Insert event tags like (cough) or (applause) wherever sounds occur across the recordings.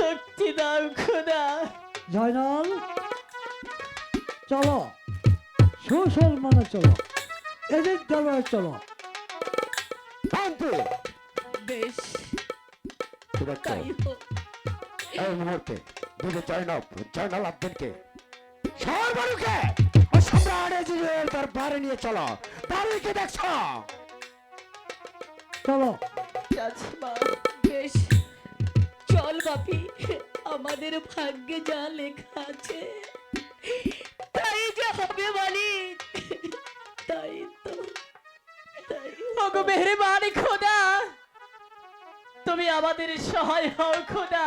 শক্তি দাও খোদা। জয়নাল চলো। সুশল মানে চলো। এদিক দরবারে চলো। বেশ। তাই হোক। এই মুহূর্তে দুটো জয়নব জয়নাল আব্দিনকে সর্বরুকে ও সম্রাট দরবারে নিয়ে চলো। তারিখে দেখছ। চলো। রাজমা বেশ। চল বাপি, আমাদের ভাগ্যে যা লেখা আছে, তাই যে হবে মালিক। তাই তো ওগো মেহরবান, খোদা, তুমি আমাদের সহায় হও, খোদা।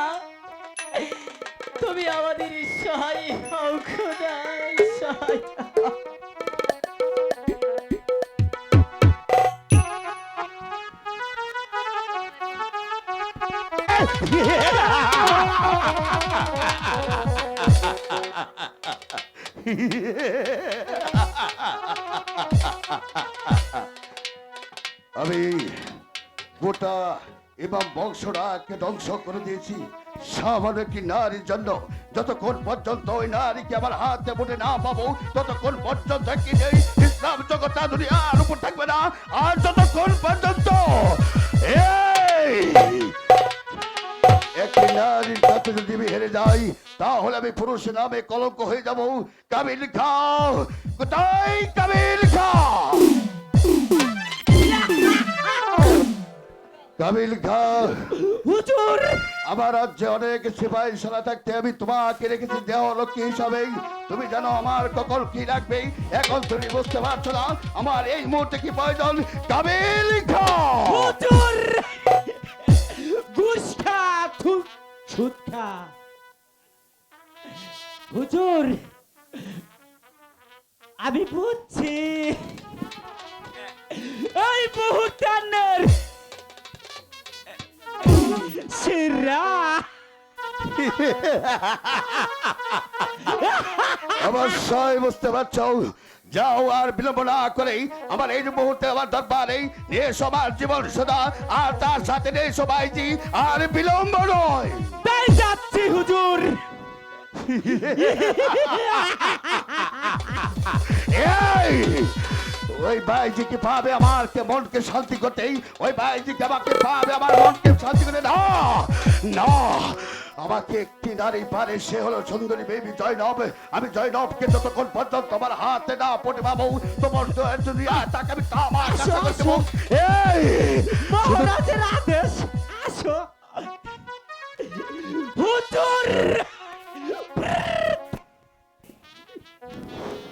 তুমি আমাদের সহায় হও, খোদা, সহায় আমি গোটা এবং বংশরাকে ধ্বংস করে দিয়েছি। সামান্য একটি নারীর জন্য। যতক্ষণ পর্যন্ত ওই নারীকে আমার হাতে মুঠে না পাবো, ততক্ষণ পর্যন্ত কি নেই। ইসলাম জগৎ দুনিয়ার উপর থাকবে না। আর যতক্ষণ পর্যন্ত একটি নারীর কাছে যদি আমি হেরে যাই তাহলে আমি পুরুষ নামে কলঙ্ক হয়ে যাব। কাবিল খাও কোথায় কাবিল খাও। কাবিল খাও। হুজুর! আমার রাজ্যে অনেক সিপাহী সারা থাকতে আমি তোমাকে রেখেছি দেহ লক্ষ্মী হিসাবে তুমি জানো আমার কখন কি লাগবে এখন তুমি বুঝতে পারছ না আমার এই মুহূর্তে কি প্রয়োজন? কাবিল খাও। হুজুর! থু- সুদ খা হুজুর আমি বুঝছি। এই মুহূর্তের সেরা অবশ্যই বুঝতে পারছ? যাও আর বিলম্ব না করেই আমার এই মুহূর্তে আমার দরবারে নিয়ে সবার জীবন সদা আর তার সাথে নিয়ে সবাইজি আর বিলম্ব নয়। তাই যাচ্ছি হুজুর। এই ওই ভাইজিকে পাবে আমার কে মনকে শান্তি করতেই ওই ভাইজিকে আমাকে পাবে আমার মনকে শান্তি করে না না আমাকে একটি নারী পারে সে হলো সুন্দরী বেবি জয়নব আমি জয়নবকে যতক্ষণ পর্যন্ত আমার হাতে না পড়ে পাবো তোমার যদি তাকে আমি তা আমার কাছে আসো, করে দেবো। এই মহারাজের আদেশ আসো হুজুর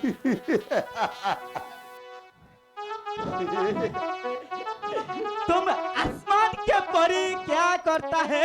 (laughs) तुम आसमान के परी क्या करता है